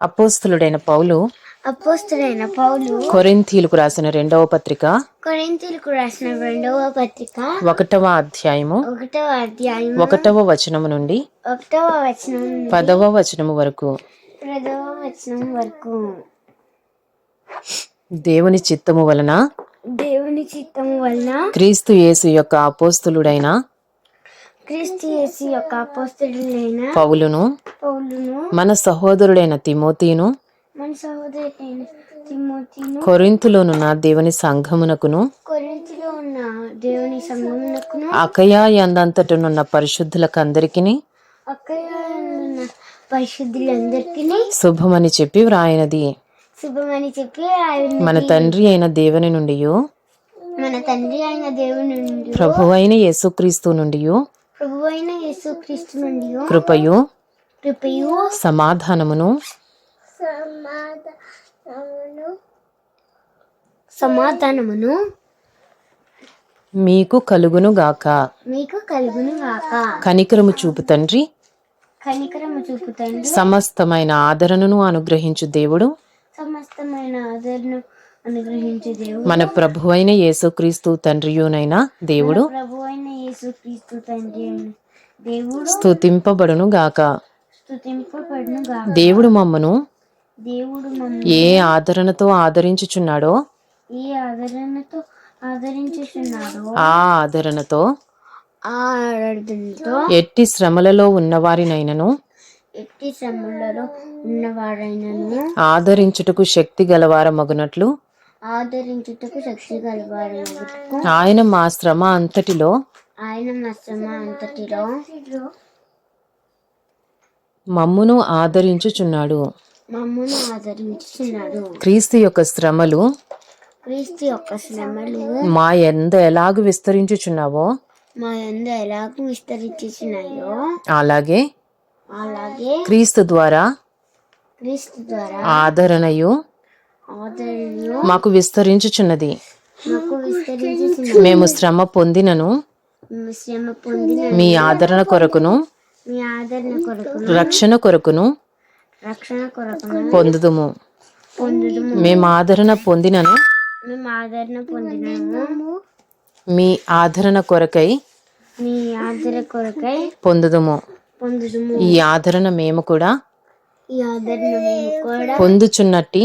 అపోస్తులుడైన పౌలు అపోస్తులైన పౌలు కొరింథీలకు రాసిన రెండవ పత్రిక కొరింతీలకు రాసిన రెండవ పత్రిక ఒకటవ అధ్యాయము ఒకటవ అధ్యాయం ఒకటవ వచనము నుండి ఒకటవ వచనం పదవ వచనము వరకు. పదవ వచనం వరకు. దేవుని చిత్తము వలన దేవుని చిత్తము వలన క్రీస్తు యేసు యొక్క అపోస్తులుడైన క్రీస్తు యొక్క పౌలును పౌలును మన సహోదరుడైన తిమోతిను మన సహోదరుడైన తిమోతిను కొరింథులోనున్న దేవుని సంఘమునకును ఉన్న దేవుని అకయా ఎందంతటనున్న పరిశుద్ధులకందరికిని ఉన్న పరిశుద్ధులందరికీ శుభమని చెప్పి వ్రాయినది. శుభమని చెప్పి మన తండ్రి అయిన దేవుని నుండి మన తండ్రి అయిన దేవుని నుండి ప్రభు అయిన యేసుక్రీస్తు నుండి నుండి కృపయు కృపయు సమాధానమును సమాధానమును సమాధానమును మీకు కలుగును గాక. మీకు కలుగును గాక. కనికరము చూపు తండ్రి. కనికరము చూపుతండి సమస్తమైన ఆదరణను అనుగ్రహించు దేవుడు. సమస్తమైన ఆదరణ అనుగ్రహించే దేవుడు. మన ప్రభు అయిన యేసుక్రీస్తు తండ్రియునైన దేవుడు. ప్రభు అయిన తండ్రి దేవుడు స్తుతింపబడును గాక. స్తుతింపబడును గాక దేవుడు మమ్మను దేవుడు ఏ ఆదరణతో ఆదరించుచున్నాడో ఈ ఆదరణతో ఆదరించుచున్నాడు ఆ ఆదరణతో ఎట్టి శ్రమలలో ఉన్నవారినైనను ఎట్టి శ్రమలలో ఉన్నవారైనను ఆదరించుటకు శక్తి గలవారమగునట్లు ఆదరించుటకు శక్తి గలవారైనకు ఆయన మా శ్రమ అంతటిలో ఆయన అంతటిలో మమ్మును ఆదరించుచున్నాడు. మమ్మను ఆదరించుచున్నాడు. క్రీస్తు యొక్క శ్రమలు క్రీస్తు యొక్క శ్రమలు మా ఎంద ఎలాగు విస్తరించుచున్నావో? మా యందు ఎలాగూ విస్తరించుచున్నాయో? అలాగే అలాగే క్రీస్తు ద్వారా క్రీస్తు ద్వారా ఆదరణయు ఆదరణను మాకు విస్తరించుచున్నది. మాకు మేము శ్రమ పొందినను. శ్రమ పొందిన మీ ఆదరణ కొరకును మీ ఆదరణ కొరకును రక్షణ కొరకును రక్షణ కొరకును పొందుదుము. పొందుదుము. మేము ఆదరణ పొందినను మేము ఆదరణ పొందినాము. మీ ఆదరణ కొరకై మీ ఆదరణ కొరకై పొందుదుము. పొందుదుము. ఈ ఆదరణ మేము కూడా ఈ ఆదరణ మేము కూడా పొందుచున్నట్టి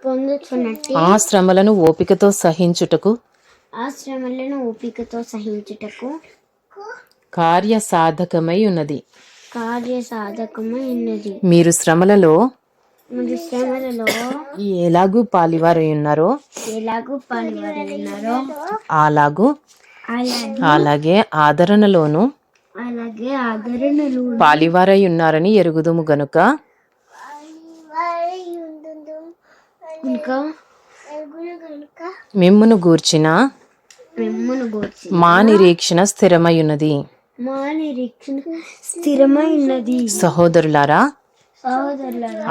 పొందుచున్నట్టు ఆ శ్రమలను ఓపికతో సహించుటకు ఆ శ్రమలను ఓపికతో సహించుటకు కార్య సాధకమై ఉన్నది. కార్య సాధకమై ఉన్నది మీరు శ్రమలలో మరి శ్రమలలో ఎలాగూ పాలివారై ఉన్నారో? ఎలాగూ పాల్గొని ఉన్నారో? అలాగూ అలాగే ఆదరణలోను అలాగే ఆదరణలు పాలివారై ఉన్నారని ఎరుగుదుము గనుక? ఇంకా మిమ్మును గూర్చిన మా నిరీక్షణ స్థిరమై ఉన్నది మా నిరీక్షణ స్థిరమై ఉన్నది సహోదరులారా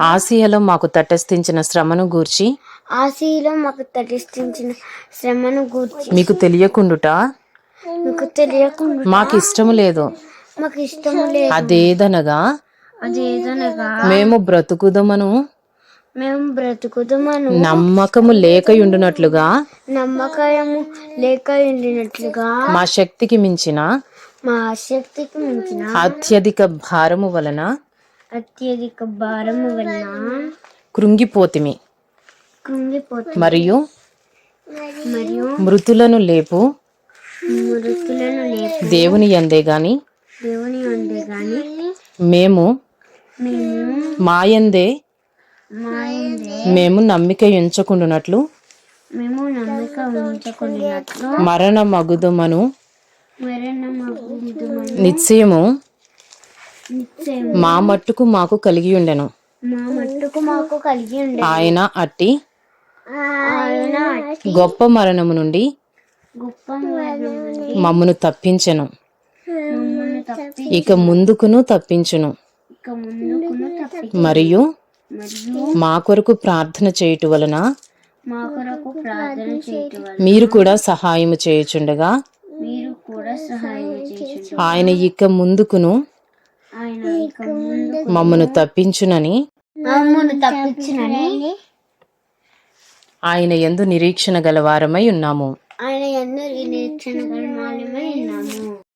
ఆసియాలో మాకు తటస్థించిన శ్రమను గూర్చి ఆశీలో మాకు తటిష్టించిన శ్రమను గూర్చి. మీకు తెలియకుండుట? మీకు తెలియకుండా మాకు ఇష్టము లేదు. మాకు ఇష్టము లేదు. అదేదనగా? అదేదనగా? మేము బ్రతుకుదమను మేము బ్రతుకుదమను నమ్మకము లేకయుండునట్లుగా? నమ్మకము లేక ఉండినట్లుగా మా శక్తికి మించిన? మా శక్తికి మించిన. అత్యధిక భారము వలన? అత్యధిక భారము వలన. కృంగిపోతిమి. కృంగిపోతుంది మరియు? మరియు? మృతులను లేపు? మృతులను లేపి. దేవుని ఎందే గాని? దేవుని ఉండే గాని. మేము? మేము? మాయందే మేము నమ్మిక ఎంచకుండునట్లు మేము నమ్మిక ఉంచుకున్నట్లు మరణ మగుదుమను నిశ్చయము. నిశ్చయం మా మట్టుకు మాకు కలిగి ఉండెను మా మట్టుకు మాకు కలిగి ఉండే ఆయన అట్టి ఆయన గొప్ప మరణము నుండి గొప్ప మమ్మను తప్పించెను. ఇక ముందుకును తప్పించును. ఇక ముందుకును తప్పి మరియు మరియు మా కొరకు ప్రార్థన చేయుట వలన మా కొరకు ప్రార్థన చేయటం వల్ల మీరు కూడా సహాయము చేయుచుండగా మీరు కూడా సహాయం చేయుచు ఆయన ఇక ముందుకును ఆయన ఇక ముందు మమ్మను తప్పించునని మమ్మను తప్పించునని ఆయన యందు నిరీక్షణ గలవారమై ఉన్నాము. ఆయన ఎందరి నిరీక్షణ గల మాలమై ఉన్నాము.